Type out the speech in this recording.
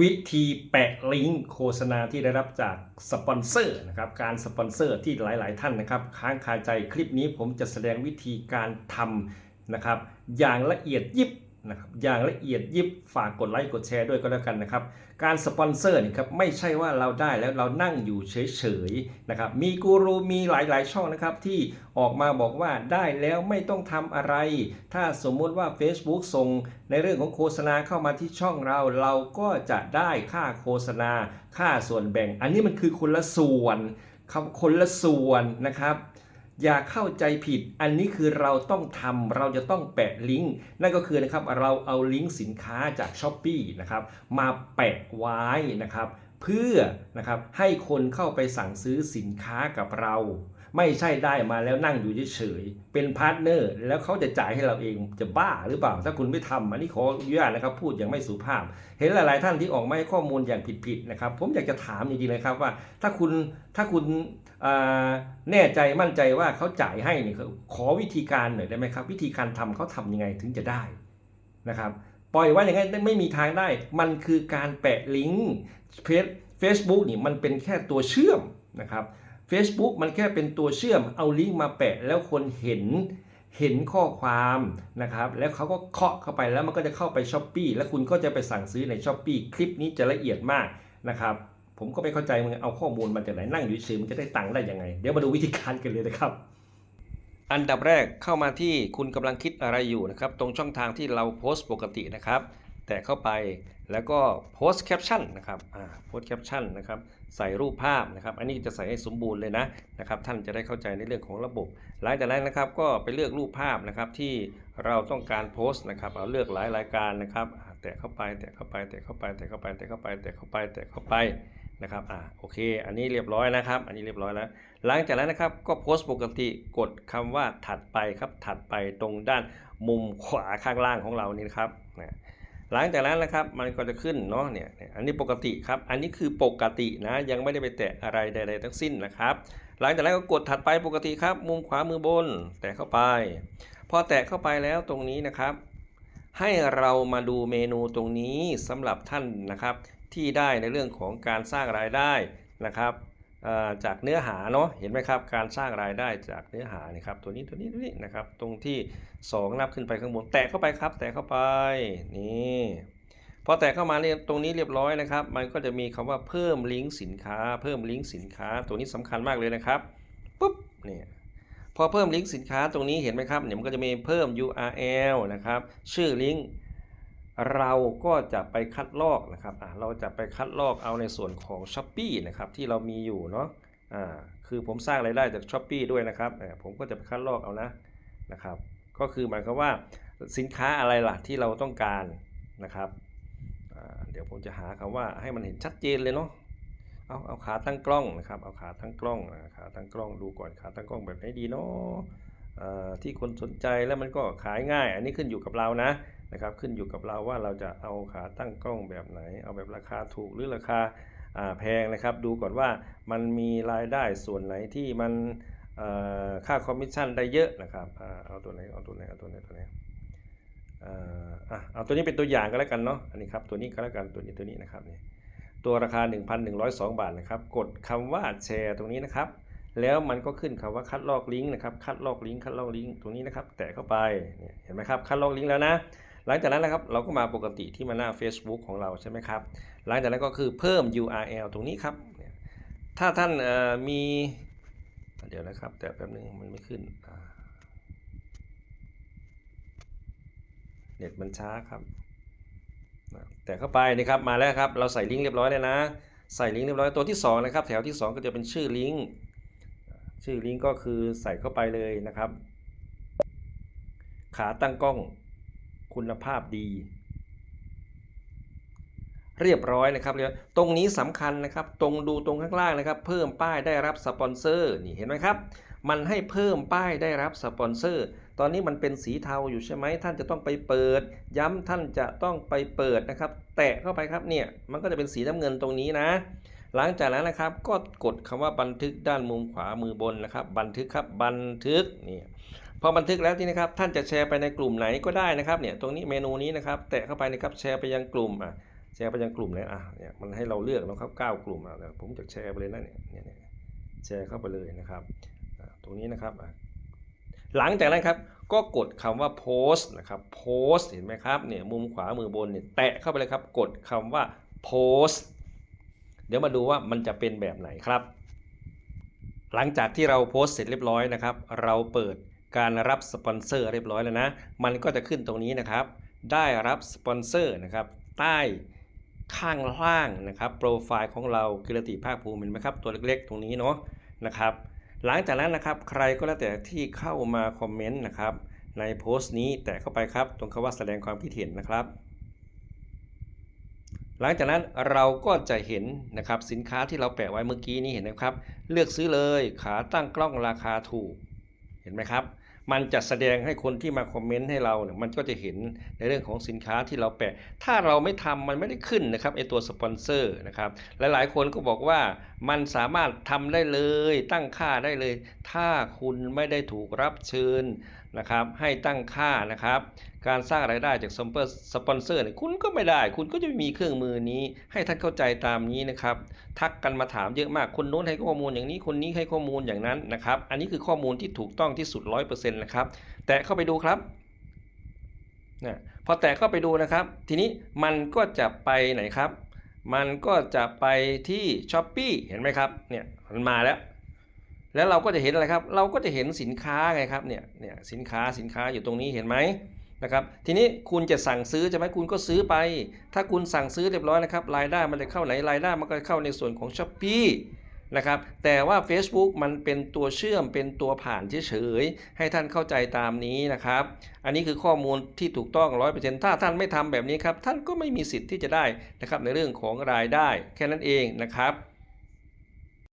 วิธีแปะลิงก์โฆษณาที่ได้รับจากสปอนเซอร์นะครับการสปอนเซอร์ที่หลาย ๆ ท่านนะครับ ค้างคาใจคลิปนี้ผมจะแสดงวิธีการทำนะครับ อย่างละเอียดยิบ นะครับอย่างละเอียดยิบฝากกดไลค์กดแชร์ด้วยก็แล้วกันนะครับ การสปอนเซอร์นี่ครับไม่ใช่ว่าเราได้แล้วเรานั่งอยู่เฉยๆนะครับมีกูรูมีหลายๆช่องนะครับที่ออกมาบอกว่าได้แล้วไม่ต้องทำอะไร ถ้าสมมุติว่า Facebook ส่งในเรื่องของโฆษณาเข้ามาที่ช่องเราเราก็จะได้ค่าโฆษณา ค่าส่วนแบ่ง อันนี้มันคือคนละส่วนคำคนละส่วนนะครับ อย่าเข้าใจผิด อันนี้คือเราต้องทำเราจะต้องแปะลิงก์ นั่นก็คือนะครับเราเอาลิงก์สินค้าจาก s h อ p e e นะครับมาแปะไว้นะครับเพื่อนะครับให้คนเข้าไปสั่งซื้อสินค้ากับเรา ไม่ใช่ได้มาแล้วนั่งอยู่เฉยๆเป็นพาร์ทเนอร์แล้วเขาจะจ่ายให้เราเองจะบ้าหรือเปล่า ถ้าคุณไม่ทำอันนี้ขออนุญาตนะครับพูดอย่างไม่สุภาพ เห็นหลาย ๆ ท่านที่ออกมาให้ข้อมูลอย่างผิด ๆ นะครับ ผมอยากจะถามจริงๆเลยครับว่า ถ้าคุณถ้าคุณ แน่ใจมั่นใจว่าเขาจ่ายให้เนี่ยขอวิธีการหน่อยได้ไหมครับ วิธีการทำเขาทำยังไงถึงจะได้นะครับ ปล่อยไว่าอย่างนั้นไม่มีทางได้ มันคือการแปะลิงก์เฟซเฟซบุ๊กนี่มันเป็นแค่ตัวเชื่อมนะครับ Facebook มันแค่เป็นตัวเชื่อมเอาลิงก์มาแปะแล้วคนเห็นเห็นข้อความนะครับ แล้วเขาก็เคาะเข้าไปแล้วมันก็จะเข้าไปช้อปปีแล้วคุณก็จะไปสั่งซื้อในช้อปปีคลิปนี้จะละเอียดมากนะครับ ผมก็ไม่เข้าใจมึงเอาข้อมูลมาจากไหนนั่งอยู่เฉยมันจะได้ตังค์ได้ยังไง เดี๋ยวมาดูวิธีการกันเลยนะครับ อันดับแรกเข้ามาที่คุณกำลังคิดอะไรอยู่นะครับ ตรงช่องทางที่เราโพสต์ปกตินะครับ แต่เข้าไปแล้วก็โพสต์แคปชั่นนะครับอ่าโพสต์แคปชั่นนะครับใส่รูปภาพนะครับ อันนี้จะใส่ให้สมบูรณ์เลยนะนะครับ ท่านจะได้เข้าใจในเรื่องของระบบ หลังจากนั้นนะครับก็ไปเลือกรูปภาพนะครับที่เราต้องการโพสต์นะครับ เอาเลือกหลายรายการนะครับ แตะเข้าไป แตะเข้าไป แตะเข้าไป แตะเข้าไป แตะเข้าไป แตะเข้าไป แตะเข้าไป นะครับอ่าโอเค อันนี้เรียบร้อยนะครับ อันนี้เรียบร้อยแล้ว หลังจากนั้นนะครับก็โพสต์ปกติกดคำว่าถัดไปครับถัดไปตรงด้านมุมขวาข้างล่างของเรานี่นะครับนะหลังจากนั้นนะครับมันก็จะขึ้นเนาะเนี่ยเนี่ยอันนี้ปกติครับ อันนี้คือปกตินะยังไม่ได้ไปแตะอะไรใด ๆ ทั้งสิ้นนะครับ หลังจากนั้นก็กดถัดไปปกติครับ มุมขวามือบน แตะเข้าไป พอแตะเข้าไปแล้วตรงนี้นะครับ ให้เรามาดูเมนูตรงนี้สำหรับท่านนะครับ ที่ได้ในเรื่องของการสร้างรายได้นะครับจากเนื้อหาเนาะเห็นไหมครับการสร้างรายได้จากเนื้อหานี่ครับตัวนี้ตัวนี้ตัวนี้นะครับตรงที่ 2 นับขึ้นไปข้างบนแตะเข้าไปครับ แตะเข้าไปนี่พอแตะเข้ามาเนี่ยตรงนี้เรียบร้อยนะครับ มันก็จะมีคำว่าเพิ่มลิงก์สินค้า เพิ่มลิงก์สินค้า ตัวนี้สำคัญมากเลยนะครับปุ๊บเนี่ยพอเพิ่มลิงก์สินค้าตรงนี้เห็นไหมครับเนี่ยมันก็จะมีเพิ่ม URL นะครับชื่อลิงก์ เราก็จะไปคัดลอกนะครับเราจะไปคัดลอกเอาในส่วนของ s h อ p e e นะครับที่เรามีอยู่เนาะคือผมสร้างรายได้จาก s h อ p e e ด้วยนะครับผมก็จะไปคัดลอกเอานะนะครับก็คือหมายความว่าสินค้าอะไรล่ะที่เราต้องการนะครับเดี๋ยวผมจะหาคำว่าให้มันเห็นชัดเจนเลยเนาะเอาเอาขาตั้งกล้องนะครับเอาขาตั้งกล้องขาตั้งกล้องดูก่อนขาตั้งกล้องแบบไหนดีเนาะ ที่คนสนใจแล้วมันก็ขายง่าย อันนี้ขึ้นอยู่กับเรานะนะครับขึ้นอยู่กับเราว่าเราจะเอาขาตั้งกล้องแบบไหน เอาแบบราคาถูกหรือราคาแพงนะครับ ดูก่อนว่ามันมีรายได้ส่วนไหนที่มันค่าคอมมิชชั่นได้เยอะนะครับอเอาตัวไหนเอาตัวไหนเอาตัวไหนตัวไหนเอ่ออะเอาตัวนี้เป็นตัวอย่างก็แล้วกันเนาะอันนี้ครับตัวนี้ก็แล้วกันตัวนี้ตัวนี้นะครับนี่ตัวราคา 1,102 บาทนะครับ กดคำว่าแชร์ตรงนี้นะครับ แล้วมันก็ขึ้นคำว่าคัดลอกลิงก์นะครับ คัดลอกลิงก์คัดลอกลิงก์ตรงนี้นะครับ แตะเข้าไปเนี่ยเห็นไหมครับ คัดลอกลิงก์แล้วนะ หลังจากนั้นนะครับ เราก็มาปกติที่มาหน้า Facebook ของเราใช่ไหมครับ หลังจากนั้นก็คือเพิ่ม URL ตรงนี้ครับ ถ้าท่านมี เดี๋ยวนะครับ แต่แป๊บนึงมันไม่ขึ้น เน็ตมันช้าครับ แต่เข้าไปนี่ครับ มาแล้วครับ เราใส่ลิงก์เรียบร้อยเลยนะ ใส่ลิงก์เรียบร้อย ตัวที่สองนะครับ แถวที่สองก็จะเป็นชื่อลิงก์ ชื่อลิงก์ก็คือใส่เข้าไปเลยนะครับ ขาตั้งกล้องคุณภาพดี เรียบร้อยนะครับเรียบตรงนี้สำคัญนะครับ ตรงดูตรงข้างล่างนะครับ เพิ่มป้ายได้รับสปอนเซอร์นี่เห็นไหมครับ มันให้เพิ่มป้ายได้รับสปอนเซอร์ตอนนี้มันเป็นสีเทาอยู่ใช่ไหมท่านจะต้องไปเปิด ย้ำท่านจะต้องไปเปิดนะครับ แตะเข้าไปครับเนี่ยมันก็จะเป็นสีน้ำเงินตรงนี้นะ หลังจากนั้นนะครับก็กดคำว่าบันทึกด้านมุมขวามือบนนะครับ บันทึกครับบันทึกนี่พอบันทึกแล้วที่นะครับท่านจะแชร์ไปในกลุ่มไหนก็ได้นะครับเนี่ยตรงนี้เมนูนี้นะครับแตะเข้าไปนะครับแชร์ไปยังกลุ่มอะแชร์ไปยังกลุ่มเลยอะเนี่ยมันให้เราเลือกนะครับเก้ากลุ่มอะผมจะแชร์ไปเลยนะเนี่ยเนี่ยเนี่ยแชร์เข้าไปเลยนะครับตรงนี้นะครับหลังจากนั้นครับก็กดคำว่าโพสต์นะครับโพสต์เห็นไหมครับเนี่ยมุมขวามือบนเนี่ยแตะเข้าไปเลยครับกดคำว่าโพสต์ เดี๋ยวมาดูว่ามันจะเป็นแบบไหนครับ หลังจากที่เราโพสต์เสร็จเรียบร้อยนะครับ เราเปิดการรับสปอนเซอร์เรียบร้อยแล้วนะ มันก็จะขึ้นตรงนี้นะครับ ได้รับสปอนเซอร์นะครับใต้ข้างล่างนะครับโปรไฟล์ของเรากิรติภาคภูมิเห็นไหมครับตัวเล็กๆ ตรงนี้เนาะนะครับ หลังจากนั้นนะครับใครก็แล้วแต่ที่เข้ามาคอมเมนต์นะครับในโพสต์นี้แตะเข้าไปครับตรงคำว่าแสดงความคิดเห็นนะครับ หลังจากนั้นเราก็จะเห็นนะครับสินค้าที่เราแปะไว้เมื่อกี้นี้เห็นไหมครับ เลือกซื้อเลยขาตั้งกล้องราคาถูก เห็นไหมครับ มันจะแสดงให้คนที่มาคอมเมนต์ให้เราเนี่ยมันก็จะเห็นในเรื่องของสินค้าที่เราแปะ ถ้าเราไม่ทำมันไม่ได้ขึ้นนะครับไอตัวสปอนเซอร์นะครับหลายๆ คนก็บอกว่ามันสามารถทำได้เลยตั้งค่าได้เลย ถ้าคุณไม่ได้ถูกรับเชิญนะครับให้ตั้งค่านะครับ การสร้างรายได้จากสปอนเซอร์เนี่ยคุณก็ไม่ได้ คุณก็จะไม่มีเครื่องมือนี้ ให้ท่านเข้าใจตามนี้นะครับ ทักกันมาถามเยอะมาก คนโน้นให้ข้อมูลอย่างนี้ คนนี้ให้ข้อมูลอย่างนั้นนะครับ อันนี้คือข้อมูลที่ถูกต้องที่สุด 100%นะครับ แต่เข้าไปดูครับนะพอแตะเข้าไปดูนะครับ ทีนี้มันก็จะไปไหนครับ มันก็จะไปที่ s h อ p e e เห็นไหมครับ เนี่ยมันมาแล้ว แล้วเราก็จะเห็นอะไรครับ เราก็จะเห็นสินค้าไงครับ เนี่ย เนี่ยสินค้าสินค้าอยู่ตรงนี้เห็นไหม นะครับทีนี้คุณจะสั่งซื้อใช่ไหมคุณก็ซื้อไป ถ้าคุณสั่งซื้อเรียบร้อยนะครับรายได้มันจะเข้าไหนรายได้มันก็เข้าในส่วนของ s h อ p e e นะครับแต่ว่า Facebook มันเป็นตัวเชื่อมเป็นตัวผ่านเฉยๆ ให้ท่านเข้าใจตามนี้นะครับ อันนี้คือข้อมูลที่ถูกต้อง 100%ถ้าท่านไม่ทำแบบนี้ครับ ท่านก็ไม่มีสิทธิ์ที่จะได้นะครับในเรื่องของรายได้แค่นั้นเองนะครับ